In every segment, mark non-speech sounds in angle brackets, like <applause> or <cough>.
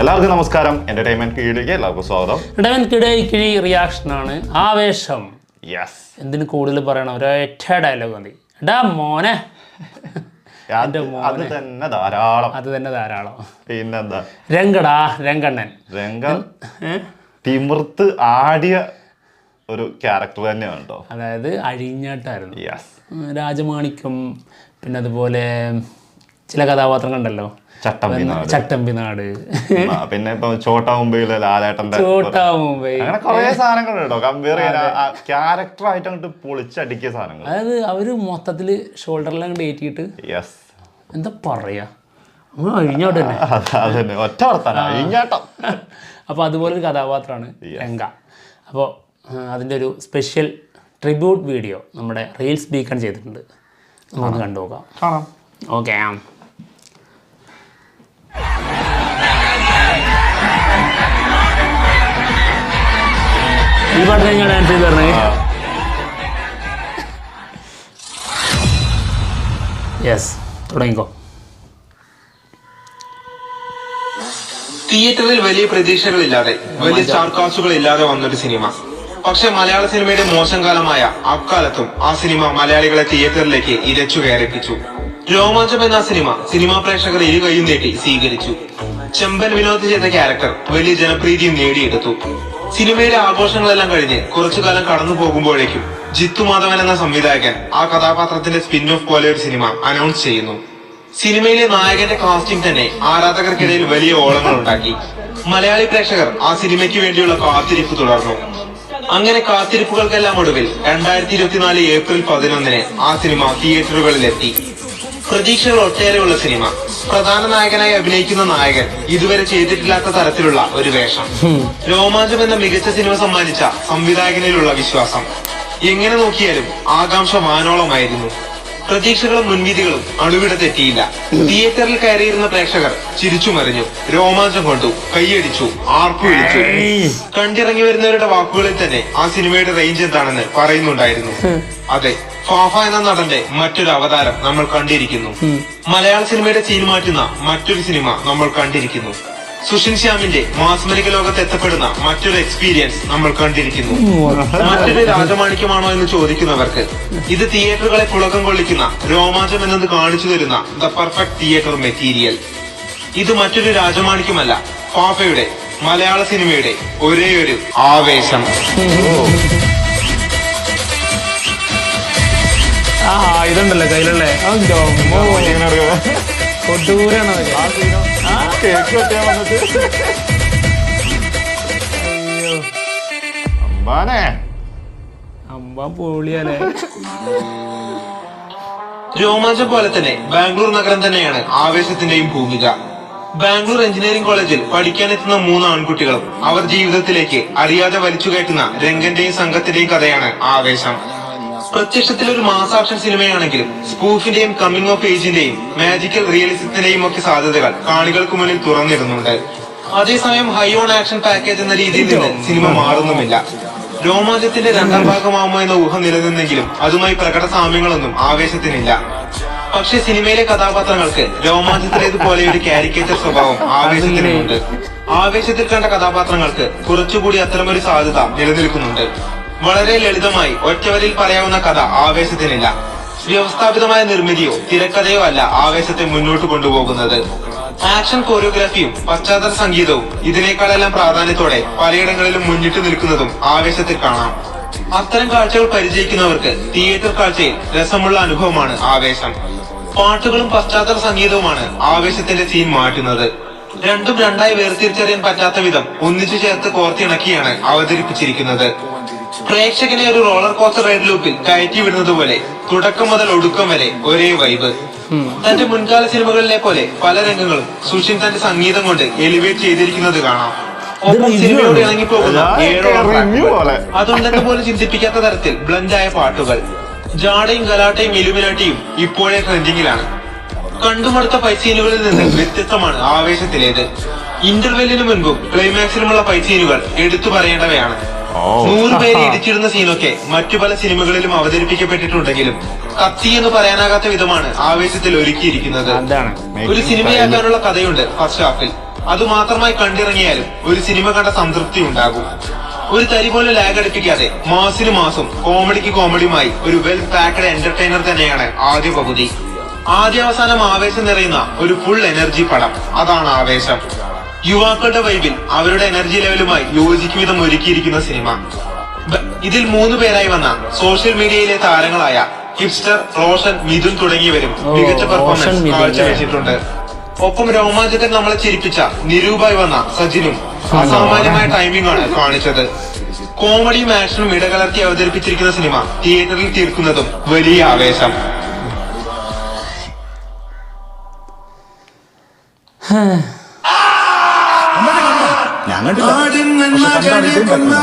എല്ലാവർക്കും നമസ്കാരം. എന്റർടൈൻമെന്റ് കീഴിലേക്ക് എല്ലാവർക്കും സ്വാഗതം. കിഴി റിയാക്ഷൻ ആണ് ആവേശം. യെസ് എന്തിനു കൂടുതൽ പറയണം? ഒരൊറ്റ ഡയലോഗ് മതി. എടാ മോനെ. അത് അത് തന്നെ ധാരാളം. അത് തന്നെ ധാരാളം. പിന്നെന്താ? രംഗടാ രംഗണ്ണൻ. രംഗ ഏ? തിമിർത്ത് ആടിയ ഒരു ക്യാരക്ടർ തന്നെയാണ് കേട്ടോ അതായത് അഴിഞ്ഞാട്ടായിരുന്നു. യെസ് ഉം, രാജമാണിക്യം പിന്നെ അതുപോലെ ചില കഥാപാത്രങ്ങളുണ്ടല്ലോ ചട്ടമ്പി നാട് ചട്ടമ്പി നാട് ആ, പിന്നെ ഇപ്പൊ ചോട്ടാ മുംബൈയിലെ ലാലേട്ടന്റെ ചോട്ടാ മുംബൈ അങ്ങനെ കുറെ സാധനങ്ങൾ കേട്ടോ. കമ്പയർ ചെയ്യാൻ ക്യാരക്ടർ ആയിട്ട് അങ്ങോട്ട് പൊളിച്ചടിക്കിയ സാധനങ്ങൾ. അതായത് അവർ മൊത്തത്തിൽ ഷോൾഡറിലും ഏറ്റിട്ട് യെസ് എന്താ പറയാ? <laughs> അതന്നെ. ഒറ്റ ഇങ്ങാട്ടം <laughs> അപ്പോൾ അതുപോലെ ഒരു കഥാപാത്രമാണ് രംഗ. അപ്പോൾ അതിന്റെ ഒരു സ്പെഷ്യൽ ട്രിബ്യൂട്ട് വീഡിയോ നമ്മുടെ റീൽസ് ബീക്കൺ ചെയ്തിട്ടുണ്ട്. നമുക്ക് കണ്ടു നോക്കാം കാണാം ഓക്കെ ഈ പാട്ട് ഞാൻ ഡാൻസ് ചെയ്ത് യെസ് തുടങ്ങിക്കോ. തിയേറ്ററിൽ വലിയ പ്രതീക്ഷകളില്ലാതെ വലിയ സ്റ്റാർകാസ്റ്റുകൾ ഇല്ലാതെ വന്നൊരു സിനിമ. പക്ഷെ മലയാള സിനിമയുടെ മോശം കാലമായ അക്കാലത്തും ആ സിനിമ മലയാളികളെ തിയേറ്ററിലേക്ക് ഇരച്ചു കയറിപ്പിച്ചു. രോമാഞ്ചം എന്ന സിനിമ സിനിമാ പ്രേക്ഷകർ ഇരു കൈയും നീട്ടി സ്വീകരിച്ചു. ചെമ്പൻ വിനോദ് ചെയ്ത ക്യാരക്ടർ വലിയ ജനപ്രീതിയും നേടിയെടുത്തു. സിനിമയുടെ ആഘോഷങ്ങളെല്ലാം കഴിഞ്ഞ് കുറച്ചു കാലം കടന്നു പോകുമ്പോഴേക്കും ജിത്തു മാധവൻ എന്ന സംവിധായകൻ ആ കഥാപാത്രത്തിന്റെ സ്പിൻ ഓഫ് പോലെ ഒരു സിനിമ അനൗൺസ് ചെയ്യുന്നു. സിനിമയിലെ നായകന്റെ കാസ്റ്റിംഗ് തന്നെ ആരാധകർക്കിടയിൽ വലിയ ഓളങ്ങൾ ഉണ്ടാക്കി. മലയാളി പ്രേക്ഷകർ ആ സിനിമയ്ക്ക് വേണ്ടിയുള്ള കാത്തിരിപ്പ് തുടർന്നു. അങ്ങനെ കാത്തിരിപ്പുകൾക്കെല്ലാം ഒടുവിൽ രണ്ടായിരത്തി ഇരുപത്തിനാല് ഏപ്രിൽ പതിനൊന്നിന് ആ സിനിമ തിയേറ്ററുകളിലെത്തി പ്രതീക്ഷകൾ ഒട്ടേറെയുള്ള സിനിമ. പ്രധാന നായകനായി അഭിനയിക്കുന്ന നായകൻ ഇതുവരെ ചെയ്തിട്ടില്ലാത്ത തരത്തിലുള്ള ഒരു വേഷം. രോമാഞ്ചം എന്ന മികച്ച സിനിമ സമ്മാനിച്ച സംവിധായകനിലുള്ള വിശ്വാസം. എങ്ങനെ നോക്കിയാലും ആകാംക്ഷ വാനോളമായിരുന്നു. പ്രതീക്ഷകളും മുൻവിധികളും അണുവിട തെറ്റിയില്ല. തിയേറ്ററിൽ കയറിയിരുന്ന പ്രേക്ഷകർ ചിരിച്ചു മറിഞ്ഞു. രോമാഞ്ചം കൊണ്ടു കൈയടിച്ചു ആർപ്പു വിളിച്ചു. കണ്ടിറങ്ങി വരുന്നവരുടെ വാക്കുകളിൽ തന്നെ ആ സിനിമയുടെ റേഞ്ച് എന്താണെന്ന് പറയുന്നുണ്ടായിരുന്നു. അതെ ഫാഫ എന്ന നടന്റെ മറ്റൊരു അവതാരം നമ്മൾ കണ്ടിരിക്കുന്നു. മലയാള സിനിമയുടെ സീൻ മാറ്റുന്ന മറ്റൊരു സിനിമ നമ്മൾ കണ്ടിരിക്കുന്നു. സുഷിൻ ശ്യാമിന്റെ മാസ്മരിക ലോകത്ത് എത്തപ്പെടുന്ന മറ്റൊരു എക്സ്പീരിയൻസ് നമ്മൾ കണ്ടിരിക്കുന്നു. മറ്റൊരു രാജമാണിക്യമാണോ എന്ന് ചോദിക്കുന്നവർക്ക് ഇത് തിയേറ്ററുകളെ പുളകം കൊള്ളിക്കുന്ന രോമാഞ്ചം എന്നത് കാണിച്ചു തരുന്ന ദ പെർഫെക്റ്റ് തിയേറ്റർ മെറ്റീരിയൽ ഇത് മറ്റൊരു രാജമാണിക്യമല്ല ഫാഫയുടെ മലയാള സിനിമയുടെ ഒരേ ഒരു ആവേശം ആ ഇതുണ്ടല്ലോ കയ്യിലുള്ളേ കൊട്ടൂരാണ് കേക്ക് വെട്ടിയാ വന്നിട്ട്. അമ്പാനെ. അമ്പ പൊളിയല്ലേ രോമാഞ്ചം പോലെ തന്നെ ബാംഗ്ലൂർ നഗരം തന്നെയാണ് ആവേശത്തിന്റെയും ഭൂമിക. ബാംഗ്ലൂർ എഞ്ചിനീയറിംഗ് കോളേജിൽ പഠിക്കാനെത്തുന്ന മൂന്ന് ആൺകുട്ടികളും അവർ ജീവിതത്തിലേക്ക് അറിയാതെ വലിച്ചു കയറ്റുന്ന രംഗന്റെയും സംഘത്തിന്റെയും കഥയാണ് ആവേശം. പ്രത്യക്ഷത്തിൽ ഒരു മാസ് ആക്ഷൻ സിനിമയാണെങ്കിലും സ്കൂഫിന്റെയും കമ്മിങ് ഓഫ് ഏജിന്റെയും മാജിക്കൽ റിയലിസത്തിന്റെയും ഒക്കെ സാധ്യതകൾ കാണികൾക്ക് മുന്നിൽ തുറന്നിരുന്നുണ്ട്. അതേസമയം ഹൈ ഓൺ ആക്ഷൻ പാക്കേജ് എന്ന രീതിയിൽ നിന്ന് സിനിമ മാറുന്നുമില്ല. രോമാഞ്ചത്തിന്റെ രണ്ടാം ഭാഗമാവുമോ എന്ന ഊഹം നിലനിന്നെങ്കിലും അതുമായി പ്രകട സാമ്യങ്ങളൊന്നും ആവേശത്തിനില്ല. പക്ഷെ സിനിമയിലെ കഥാപാത്രങ്ങൾക്ക് രോമാഞ്ചത്തിലേതുപോലെ ഒരു കാരിക്കേച്ചർ സ്വഭാവം ആവേശത്തിനുമുണ്ട്. ആവേശത്തിൽ കണ്ട കഥാപാത്രങ്ങൾക്ക് കുറച്ചുകൂടി അത്തരമൊരു സാധ്യത നിലനിൽക്കുന്നുണ്ട്. വളരെ ലളിതമായി ഒറ്റവരിൽ പറയാവുന്ന കഥ ആവേശത്തിനില്ല. വ്യവസ്ഥാപിതമായ നിർമ്മിതിയോ തിരക്കഥയോ അല്ല ആവേശത്തെ മുന്നോട്ട് കൊണ്ടുപോകുന്നത്. ആക്ഷൻ കോറിയോഗ്രാഫിയും പശ്ചാത്തല സംഗീതവും ഇതിനേക്കാളെല്ലാം പ്രാധാന്യത്തോടെ പലയിടങ്ങളിലും മുന്നിട്ട് നിൽക്കുന്നതും ആവേശത്തിൽ കാണാം. അത്തരം കാഴ്ചകൾ പരിചയിക്കുന്നവർക്ക് തിയേറ്റർ കാഴ്ചയിൽ രസമുള്ള അനുഭവമാണ് ആവേശം. പാട്ടുകളും പശ്ചാത്തല സംഗീതവുമാണ് ആവേശത്തിന്റെ സീൻ മാറ്റുന്നത്. രണ്ടും രണ്ടായി വേർതിരിച്ചറിയാൻ പറ്റാത്ത വിധം ഒന്നിച്ചു ചേർത്ത് കോർത്തിണക്കിയാണ് അവതരിപ്പിച്ചിരിക്കുന്നത്. പ്രേക്ഷകനെ ഒരു റോളർ കോസ്റ്റർ റൈഡ് ലൂപ്പിൽ കയറ്റി വിടുന്നത് പോലെ തുടക്കം മുതൽ ഒടുക്കം വരെ ഒരേ വൈബ് തന്റെ മുൻകാല സിനിമകളിലെ പോലെ പല രംഗങ്ങളും സുഷിൻ തന്റെ സംഗീതം കൊണ്ട് എലിവേറ്റ് ചെയ്തിരിക്കുന്നത് കാണാം. ഒപ്പം സിനിമയോട് ഇണങ്ങിപ്പോകുന്ന ഏഴോളം റിവ്യൂ പോലെ. അതുണ്ടെന്ന് പോലും ചിന്തിപ്പിക്കാത്ത തരത്തിൽ ബ്ലൻഡായ പാട്ടുകൾ. ജാടയും ഗലാട്ടയും ഇലുമിനാട്ടിയും ഇപ്പോഴേ ട്രെൻഡിങ്ങിലാണ് കണ്ടുമടുത്ത പൈസീനുകളിൽ സീനുകളിൽ നിന്ന് വ്യത്യസ്തമാണ് ആവേശത്തിലേത്. ഇന്റർവെല്ലിന് മുൻപും ക്ലൈമാക്സിനുമുള്ള പൈസീനുകൾ എടുത്തു പറയേണ്ടവയാണ്. നൂറ് പേര് ഇടിച്ചിടുന്ന സീനൊക്കെ മറ്റു പല സിനിമകളിലും അവതരിപ്പിക്കപ്പെട്ടിട്ടുണ്ടെങ്കിലും കത്തി എന്ന് പറയാനാകാത്ത വിധമാണ് ആവേശത്തിൽ ഒരുക്കിയിരിക്കുന്നത്. ഒരു സിനിമയാക്കാനുള്ള കഥയുണ്ട് ഫസ്റ്റ് ഹാഫിൽ. അത് മാത്രമായി കണ്ടിറങ്ങിയാലും ഒരു സിനിമ കണ്ട സംതൃപ്തി ഉണ്ടാകും. ഒരു തരി പോലെ ലാഗ് അടുപ്പിക്കാതെ മാസിന് മാസം കോമഡിക്ക് കോമഡിയുമായി ഒരു വെൽ പാക്കഡ് എന്റർടൈനർ തന്നെയാണ് ആദ്യ പകുതി. ആദ്യാവസാനം ആവേശം നിറയുന്ന ഒരു ഫുൾ എനർജി പടം. അതാണ് ആവേശം. യുവാക്കളുടെ വൈബിൽ അവരുടെ എനർജി ലെവലുമായി യോജിക്കും വിധം ഒരുക്കിയിരിക്കുന്ന സിനിമ. ഇതിൽ മൂന്ന് പേരായി വന്ന സോഷ്യൽ മീഡിയയിലെ താരങ്ങളായ ഹിപ്സ്റ്റർ റോഷൻ മിഥുൻ തുടങ്ങിയവരും മികച്ച പെർഫോമൻസ് കാഴ്ചവെച്ചിട്ടുണ്ട് ഒപ്പം രോമാഞ്ചത്തിൽ നമ്മളെ ചിരിപ്പിച്ച നിരൂപായി വന്ന സജിനും അസാമാന്യമായ ടൈമിംഗ് ആണ് കാണിച്ചത്. കോമഡിയും ആക്ഷനും ഇടകലർത്തി അവതരിപ്പിച്ചിരിക്കുന്ന സിനിമ തിയേറ്ററിൽ തീർക്കുന്നതും വലിയ ആവേശം. ഞാൻ കണ്ടില്ല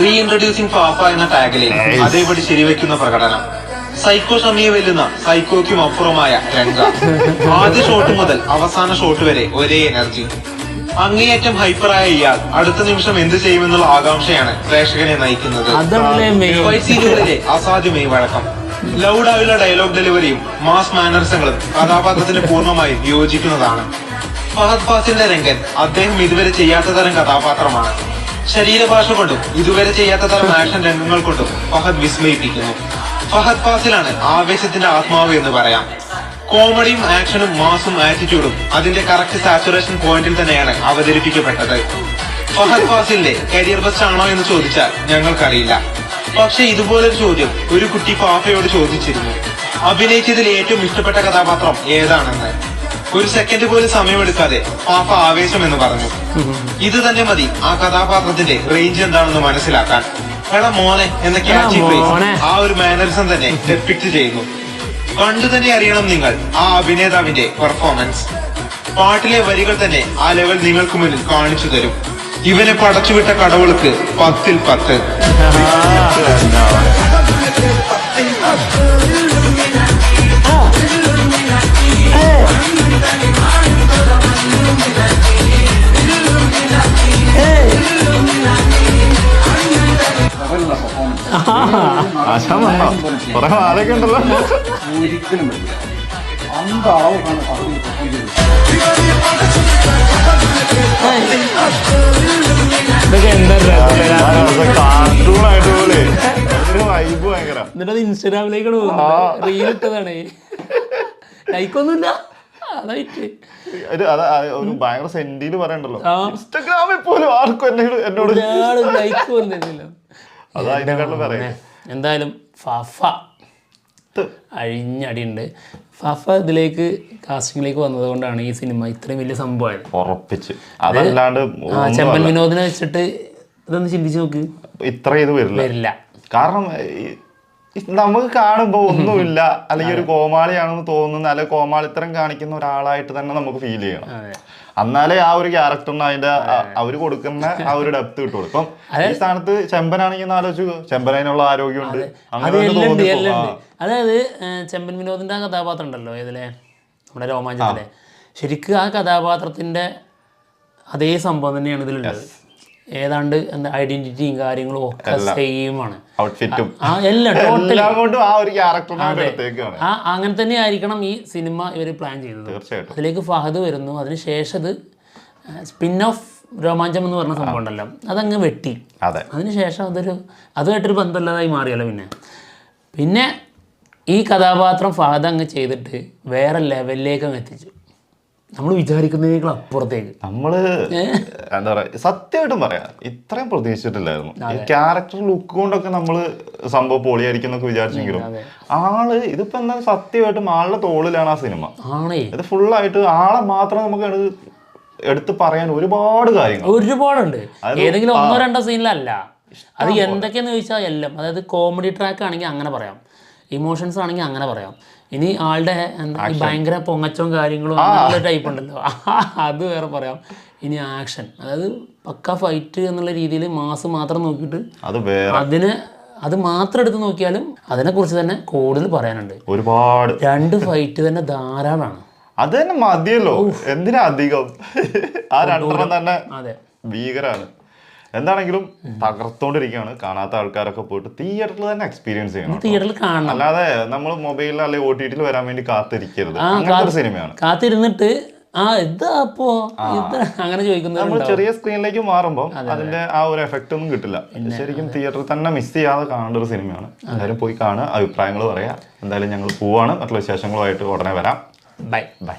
റീ ഇൻട്രൊഡ്യൂസിംഗ് പാപ്പ എന്ന ടാഗിലെ അതേപടി ശരിവെക്കുന്ന പ്രകടനം. സൈക്കോ ഷമിയെ വെല്ലുന്ന സൈക്കോയ്ക്കും അപ്പുറമായ രംഗ. ആദ്യ ഷോട്ട് മുതൽ അവസാന ഷോട്ട് വരെ ഒരേ എനർജി അങ്ങേയറ്റം ഹൈപ്പറായ ഇയാൾ അടുത്ത നിമിഷം എന്ത് ചെയ്യുമെന്നുള്ള ആകാംക്ഷയാണ് പ്രേക്ഷകനെ നയിക്കുന്നത്. അസാധ്യമായി ഫൈറ്റ് സീനുകളിലെ വഴക്കം. ലൗഡായുള്ള ഡയലോഗ് ഡെലിവറിയും മാസ് മാനർസങ്ങളും കഥാപാത്രത്തിന് പൂർണമായും യോജിക്കുന്നതാണ്. ഫഹദ് ഫാസിലിന്റെ രംഗൻ അദ്ദേഹം ഇതുവരെ ചെയ്യാത്ത തരം കഥാപാത്രമാണ്. ശരീരഭാഷ കൊണ്ടും ഇതുവരെ ചെയ്യാത്ത തരം ആക്ഷൻ രംഗങ്ങൾ കൊണ്ടും ഫഹദ് വിസ്മയിപ്പിക്കുന്നു. ഫഹദ് ഫാസിലാണ് ആവേശത്തിന്റെ ആത്മാവ് എന്ന് പറയാം. കോമഡിയും ആക്ഷനും മാസും ആറ്റിറ്റ്യൂഡും അതിന്റെ കറക്റ്റ് സാച്ചുറേഷൻ പോയിന്റിൽ തന്നെയാണ് അവതരിപ്പിക്കപ്പെട്ടത്. ഫഹദ് ഫാസിലിന്റെ കരിയർ ബെസ്റ്റ് ആണോ എന്ന് ചോദിച്ചാൽ ഞങ്ങൾക്കറിയില്ല. പക്ഷെ ഇതുപോലൊരു ചോദ്യം. ഒരു കുട്ടി പാപ്പയോട് ചോദിച്ചിരുന്നു. അഭിനയിച്ചതിൽ ഏറ്റവും ഇഷ്ടപ്പെട്ട കഥാപാത്രം ഏതാണെന്ന്? ഒരു സെക്കൻഡ് പോലും സമയമെടുക്കാതെ പാപ്പ ആവേശം എന്ന് പറഞ്ഞു. ഇത് തന്നെ മതി. ആ കഥാപാത്രത്തിന്റെ റേഞ്ച് എന്താണെന്ന് മനസ്സിലാക്കാൻ. എടാ മോനെ എന്ന ക്യാച്ചി ആ ഒരു മാനറിസം തന്നെ ഡെപ്പിക്ട് ചെയ്യുന്നു. കണ്ടു തന്നെ അറിയണം നിങ്ങൾ ആ അഭിനേതാവിന്റെ പെർഫോമൻസ് പാട്ടിലെ വരികൾ തന്നെ ആ ലെവൽ നിങ്ങൾക്ക് മുന്നിൽ കാണിച്ചു തരും. ഇവനെ പടച്ചുവിട്ട കടവുകൾക്ക് പത്തിൽ പത്ത്. വന്നോ കുറെ ആരൊക്കെ ഉണ്ടല്ലോ. ഒരിക്കലും പറ്റില്ല അന്ത അളവാണ് പകുതി പെർഫോം ചെയ്തത് ഇതൊക്കെ എന്താ കാർട്ടൂൺ ആയിട്ട് പോലെ വൈബ് ഭയങ്കര എന്നിട്ട് അത് റീൽ ഇട്ടതാണ് ലൈക്കൊന്നുമില്ല ഒരു ഭയങ്കര സെന്റിയിൽ പറയണ്ടല്ലോ. ഇൻസ്റ്റാഗ്രാമിൽ പോലും ആർക്കും എന്നോട് എന്നോട് ലൈക്ക് അത് എന്തായാലും ഫഫ അഴിഞ്ഞടിയുണ്ട്. ഫഫ ഇതിലേക്ക് കാസ്റ്റിംഗിലേക്ക് വന്നത് കൊണ്ടാണ് ഈ സിനിമ ഇത്രയും വലിയ സംഭവമായത്. ഉറപ്പിച്ച്. അതല്ലാണ്ട് ചെമ്പൻ വിനോദിനെ വെച്ചിട്ട് ഇതൊന്ന് ചിന്തിച്ച് നോക്ക്. ഇത്ര ഇത് വരില്ല. വരില്ല. കാരണം നമുക്ക് കാണുമ്പോ ഒന്നുമില്ല. അല്ലെങ്കിൽ ഒരു കോമാളിയാണെന്ന് തോന്നുന്ന അല്ലെങ്കിൽ കോമാളിത്തരം കാണിക്കുന്ന ഒരാളായിട്ട് തന്നെ നമുക്ക് ഫീൽ ചെയ്യണം. എന്നാലേ ആ ഒരു ക്യാരക്ടറിന് അതിന്റെ അവർ കൊടുക്കുന്ന ആ ഒരു ഡെപ്ത് കിട്ടുള്ളൂ. ഇപ്പം ഈ സ്ഥാനത്ത് ചെമ്പനാണെങ്കിൽ ആലോചിച്ചു ചെമ്പനതിനുള്ള ആരോഗ്യമുണ്ട്. അങ്ങനെ അതായത് ചെമ്പൻ വിനോദിന്റെ ആ കഥാപാത്രം ഉണ്ടല്ലോ ഇതിലെ നമ്മുടെ രോമാഞ്ചത്തിലെ. ശരിക്കും ആ കഥാപാത്രത്തിന്റെ അതേ സംഭവം തന്നെയാണ് ഇതിലുള്ളത്. ഏതാണ്ട് എന്താ ഐഡന്റിറ്റിയും കാര്യങ്ങളും ഒക്കെ സെയിം ആണ് ഔട്ട്ഫിറ്റും എല്ലാം ടോട്ടൽ എല്ലാം <laughs> ആ ഒരു ക്യാരക്ടറിനെ എടുത്തേക്കാണ് ആ അങ്ങനെ തന്നെ ആയിരിക്കണം ഈ സിനിമ ഇവർ പ്ലാൻ ചെയ്തത്. അതിലേക്ക് ഫഹദ് വരുന്നു. അതിനുശേഷം അത് സ്പിൻ ഓഫ് രോമാഞ്ചം എന്ന് പറഞ്ഞ സംഭവം ഉണ്ടല്ലോ. അതങ്ങ് വെട്ടി. അതെ. അതിനുശേഷം അതൊരു അതുമായിട്ടൊരു ബന്ധമില്ലാതായി മാറിയല്ലോ പിന്നെ. പിന്നെ ഈ കഥാപാത്രം ഫഹദ് അങ്ങ് ചെയ്തിട്ട് വേറെ ലെവലിലേക്ക് അങ്ങ് എത്തിച്ചു. നമ്മൾ വിചാരിക്കുന്നതിനേക്കാൾ അപ്പുറത്തേക്ക്. നമ്മൾ എന്താ പറയാ സത്യമായിട്ടും പറയാം ഇത്രയും പ്രതീക്ഷിച്ചിട്ടില്ലായിരുന്നു. ഈ ക്യാരക്ടർ ലുക്ക് കൊണ്ടൊക്കെ നമ്മൾ സംഭവം പൊളിയായിരിക്കും എന്നൊക്കെ വിചാരിച്ചെങ്കിലും ആൾ ഇതിപ്പോ എന്താ സത്യമായിട്ടും ആളുടെ തോളിലാണ് ആ സിനിമ. ഇത് ഫുള്ളായിട്ട് ആളെ മാത്രം നമുക്ക് എടുത്ത് പറയാൻ ഒരുപാട് കാര്യങ്ങൾ. ഒരുപാടുണ്ട്. ഏതെങ്കിലും ഒന്നോ രണ്ടോ സീനിലല്ല അത് എന്തൊക്കെയാന്ന് ചോദിച്ചാൽ എല്ലാം. അതായത് കോമഡി ട്രാക്ക് ആണെങ്കിൽ അങ്ങനെ പറയാം. ഇമോഷൻസ് ആണെങ്കിൽ അങ്ങനെ പറയാം. ഇനി ആളുടെ എന്താ ഭയങ്കര പൊങ്ങച്ചവും കാര്യങ്ങളും അങ്ങനെയുള്ള ടൈപ്പ് ഉണ്ടല്ലോ. <laughs> അത് വേറെ പറയാം. ഇനി ആക്ഷൻ അതായത് പക്ക ഫൈറ്റ് എന്നുള്ള രീതിയിൽ മാസ് മാത്രം നോക്കിയിട്ട് അതിന് അത് മാത്രം എടുത്ത് നോക്കിയാലും അതിനെക്കുറിച്ച് തന്നെ കൂടുതൽ പറയാനുണ്ട്. ഒരുപാട്. രണ്ട് ഫൈറ്റ് തന്നെ ധാരാളമാണ് അത് തന്നെ മതിയല്ലോ. എന്തിനാ അധികം? ആ രണ്ടെണ്ണം തന്നെ ഭീകരാണ്. എന്താണെങ്കിലും തകർത്തോണ്ടിരിക്കുകയാണ്. കാണാത്ത ആൾക്കാരൊക്കെ പോയിട്ട് തിയേറ്ററിൽ തന്നെ എക്സ്പീരിയൻസ് ചെയ്യണം തിയേറ്ററിൽ കാണണം. അല്ലാതെ നമ്മൾ മൊബൈലിൽ അല്ലെങ്കിൽ ഒ ടി ടിയിൽ വരാൻ വേണ്ടി കാത്തിരിക്കരുത്. അങ്ങനത്തെ ഒരു സിനിമയാണ്. കാത്തിരുന്നിട്ട് ആ ഇതാ അപ്പോ അങ്ങനെ ചോദിക്കുന്നത് നമ്മൾ ചെറിയ സ്ക്രീനിലേക്ക് മാറുമ്പോൾ അതിന്റെ ആ ഒരു എഫക്റ്റ് ഒന്നും കിട്ടില്ല. ശരിക്കും തിയേറ്ററിൽ തന്നെ മിസ് ചെയ്യാതെ കാണേണ്ട ഒരു സിനിമയാണ്. എല്ലാവരും പോയി കാണുക. അഭിപ്രായങ്ങൾ പറയാം. എന്തായാലും ഞങ്ങൾ പോവാണ്. മറ്റുള്ള വിശേഷങ്ങളുമായിട്ട് ഉടനെ വരാം. Bye bye